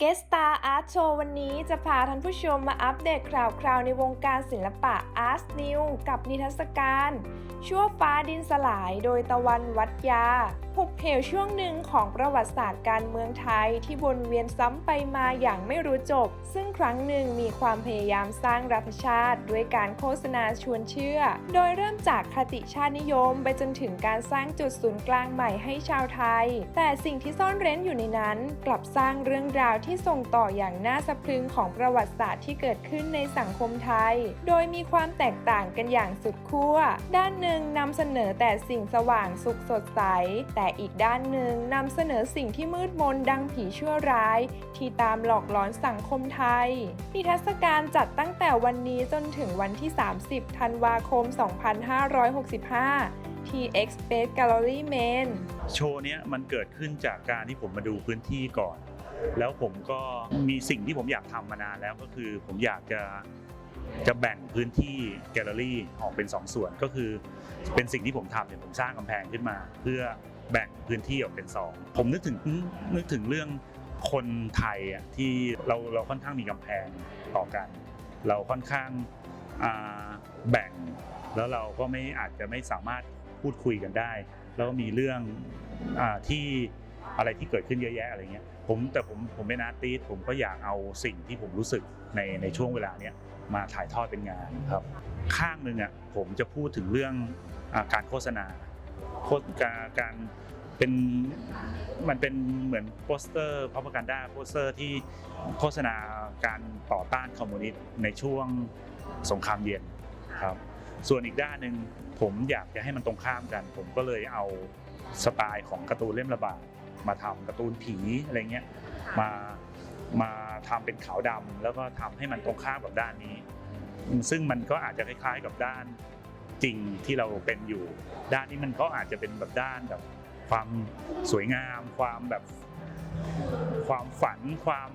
เกสตาอาร์ตโชว์วันนี้จะพาท่านผู้ชมมาอัปเดตข่าวคราวในวงการศิลปะอาร์ตนิวกับนิทรรศการ ชั่วฟ้าดินสลายโดยตะวันวัดยา หุบ เหวช่วงหนึ่งของประวัติศาสตร์การเมืองไทยที่วนเวียนซ้ำไปมาอย่างไม่รู้จบ ซึ่งครั้งหนึ่งมีความพยายามสร้างรัฐชาติ ด้วยการโฆษณาชวนเชื่อ โดยเริ่มจากคติชาตินิยม ไปจนถึงการสร้างจุดศูนย์กลางใหม่ให้ชาวไทย แต่สิ่งที่ซ่อนเร้นอยู่ในนั้น กลับสร้างเรื่องราวที่ส่งต่ออย่างน่าสะพรึงของประวัติศาสตร์ที่เกิดขึ้นในสังคมไทย โดยมีความแตกต่างกันอย่างสุดขั้ว ด้านหนึ่งนำเสนอแต่สิ่งสว่างสุขสดใส แต่อีกด้านหนึ่งนำเสนอสิ่งที่มืดมนดังผีชั่วร้าย ที่ตามหลอกหลอนสังคมไทย นิทรรศการจัดตั้งแต่วันนี้จนถึงวันที่ 30 ธันวาคม 2565 ที่ X Space Gallery Main โชว์เนี้ยมันเกิดขึ้นจากการที่ผมมาดูพื้นที่ก่อน แล้วผมก็มีสิ่งที่ผมอยากทำมานานแล้วก็คือผมอยากจะจะแบ่งพื้นที่แกลเลอรี่ออกเป็นสองส่วนก็คือ เป็นสิ่งที่ผมทำเนี่ยผมสร้างกำแพงขึ้นมา เพื่อ แบ่งพื้นที่ออกเป็นสองผมนึกถึงนึกถึงเรื่องคนไทยอะที่เราเราค่อนข้างมีกำแพงต่อกัน เราค่อนข้างาแบ่ง แล้วเราก็ไม่อาจจะไม่สามารถพูดคุยกันได้ แล้วก็มีเรื่องอที่อะไรที่เกิดขึ้นเยอะแยะอะไรเงี้ยผมแต่ผมผมเป็นอาร์ติสผมก็อยากเอาสิ่งที่ผมรู้สึกในในช่วงเวลาเนี้ยมาถ่ายทอดเป็นงานครับ ข้างหนึ่งอะผมจะพูดถึงเรื่องอการโฆษณา โฆษการการเป็นมันเป็นเหมือนโปสเตอร์พับกันดาโปสเตอร์ที่โฆษณาการต่อต้านคอมมิวนิสต์ในช่วงสงครามเย็นครับส่วนอีกด้านหนึ่งผมอยากจะให้มันตรงข้ามกัน ผมก็เลยเอาสไตล์ของการ์ตูนเล่มระบาดมาทำการ์ตูนผีอะไรเงี้ยมามาทำเป็นขาวดำแล้วก็ทำให้มันตรงข้ามกับด้านนี้ ซึ่งมันก็อาจจะคล้ายๆกับด้าน จริงที่เราเป็นอยู่ ด้านนี้มันก็อาจจะเป็นแบบด้านแบบความสวยงาม ความแบบความฝันความ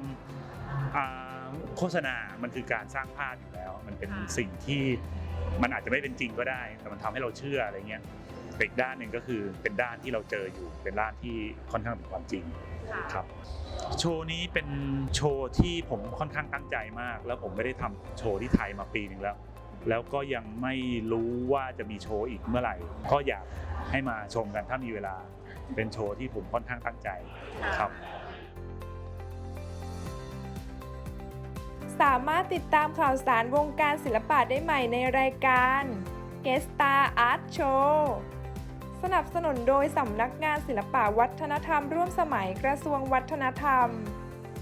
อ่าโฆษณา มันคือการสร้างภาพอยู่แล้ว มันเป็นสิ่งที่มันอาจจะไม่เป็นจริงก็ได้ แต่มันทำให้เราเชื่ออะไรเงี้ยแต่อีกด้านหนึ่งก็คือเป็นด้านที่เราเจออยู่ เป็นด้านที่ค่อนข้างเป็นความจริงครับ โชว์นี้เป็นโชว์ที่ผมค่อนข้างตั้งใจมาก แล้วผมไม่ได้ทำโชว์ที่ไทยมาปีหนึ่งแล้ว แล้วก็ยังไม่รู้ว่าจะมีโชว์อีกเมื่อไหร่ ก็อยากให้มาชมกันถ้ามีเวลา เป็นโชว์ที่ผมค่อนข้างตั้งใจครับ สามารถติดตามข่าวสารวงการศิลปะได้ใหม่ในรายการ g e s t a r Art Show สนับสนุนโดยสำนักงานศิลปะวัฒนธรรมร่วมสมัยกระทรวงวัฒนธรรม